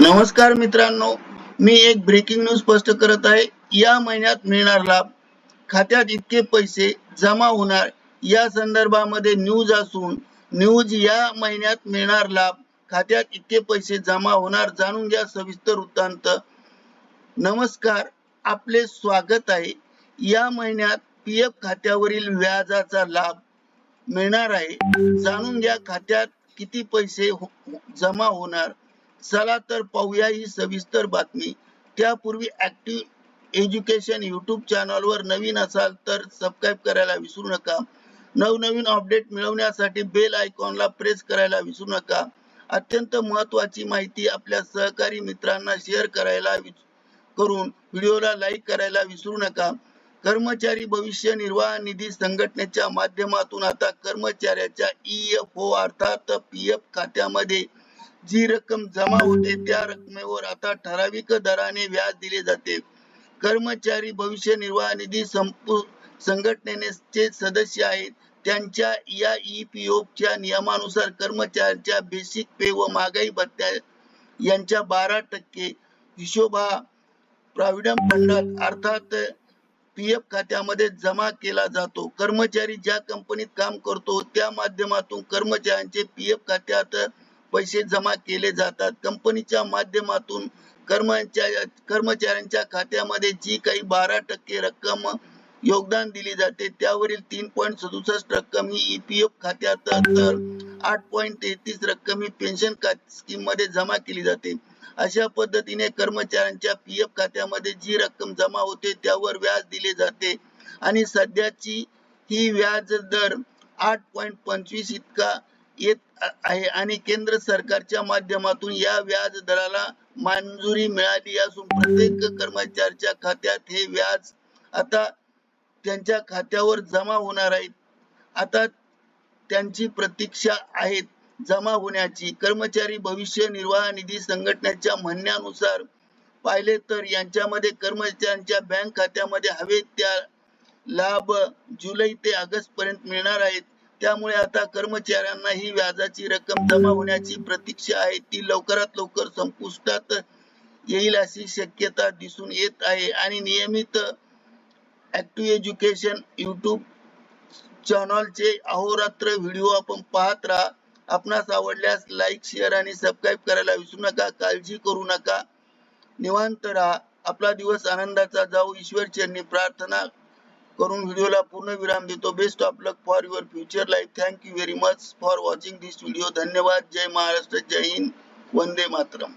नमस्कार मित्रांनो मी एक ब्रेकिंग न्यूज स्पष्ट करत आहे. या महिन्यात मिळणार लाभ. खात्यात इतके पैसे जमा होणार या संदर्भामध्ये न्यूज असून न्यूज या महिन्यात मिळणार लाभ. खात्यात इतके पैसे जमा होणार जाणून घ्या सविस्तर वृत्तांत. नमस्कार आपले स्वागत आहे. या महिन्यात पी एफ खात्यावरील व्याजाचा लाभ मिळणार आहे. जाणून घ्या खात्यात किती पैसे हो- जमा होणार. चला तर पाहूया ही सविस्तर बातमी. त्यापूर्वी ऍक्टिव्ह एज्युकेशन युट्यूब चॅनलवर नवीन असाल तर सबस्क्राईब करायला विसरू नका. नवनवीन अपडेट मिळवण्यासाठी बेल आयकॉनला प्रेस करायला विसरू नका. अत्यंत महत्वाची माहिती आपल्या सहकारी मित्रांना शेअर करायला करून व्हिडिओला लाईक करायला विसरू नका. कर्मचारी भविष्य निर्वाह निधी संघटनेच्या माध्यमातून आता कर्मचाऱ्याच्या ई एफ ओ अर्थात पी एफ खात्यामध्ये जी रक्कम जमा होते त्या रकमेवर आता ठराविक दराने व्याज दिले जाते. कर्मचारी भविष्य निर्वाह निधी संघटनेचे सदस्य आहेत. त्यांच्या या ई पी ओ नियमानुसार कर्मचाऱ्यांच्या बेसिक पे व महागाई भत्त्या यांच्या बारा टक्के हिशोबा प्रॉव्हिडंट फंडात अर्थात पी एफ खात्यामध्ये जमा केला जातो. कर्मचारी ज्या कंपनीत काम करतो त्या माध्यमातून कर्मचाऱ्यांचे पी एफ खात्यात पैसे जमा केले जातात. कंपनीच्या माध्यमातून कर्मचाऱ्यांच्या खात्यामध्ये जी काही बारा टक्के रक्कम योगदान दिली जाते त्यावरील तीन पॉईंट सदुसष्ट रक्कम ही ईपीएफ खात्यात तर आठ पॉईंट तेहतीस रक्कम ही पेन्शन स्कीममध्ये जमा केली जाते. अशा पद्धतीने कर्मचाऱ्यांच्या पी एफ खात्यामध्ये जी रक्कम जमा होते त्यावर व्याज दिले जाते. आणि सध्याची ही व्याज दर आठ पॉईंट पंचवीस इतका येत आहे आणि केंद्र सरकारच्या माध्यमातून या व्याज दराला मंजुरी मिळाली असून प्रत्येक कर्मचाऱ्याच्या खात्यात हे व्याज आता त्यांच्या खात्यावर जमा होणार आहे. आता त्यांची प्रतीक्षा आहे जमा होण्याची. कर्मचारी भविष्य निर्वाह निधी संघटनेच्या म्हणण्यानुसार पाहिले तर यांच्यामध्ये कर्मचाऱ्यांच्या बँक खात्यामध्ये हवे त्या लाभ जुलै ते ऑगस्ट पर्यंत मिळणार आहेत. त्यामुळे आता कर्मचाऱ्यांना ही व्याजाची रक्कम जमा होण्याची प्रतीक्षा आहे. ती लवकरात लवकर संपुष्टात येईल अशी शक्यता दिसून येत आहे. आणि नियमित ऍक्टिव्ह एज्युकेशन युट्यूब चॅनलचे अहोरात्र व्हिडिओ आपण पाहत राहा. आपणास आवडल्यास लाईक शेअर आणि सबस्क्राईब करायला विसरू नका. काळजी करू नका. निवांत राहा. आपला दिवस आनंदाचा जाऊ. ईश्वर चरणी प्रार्थना करून व्हिडिओला पूर्ण विराम देतो. Best of luck for your future life thank you very much for watching this video धन्यवाद. जय महाराष्ट्र. जय हिंद. वंदे मातरम.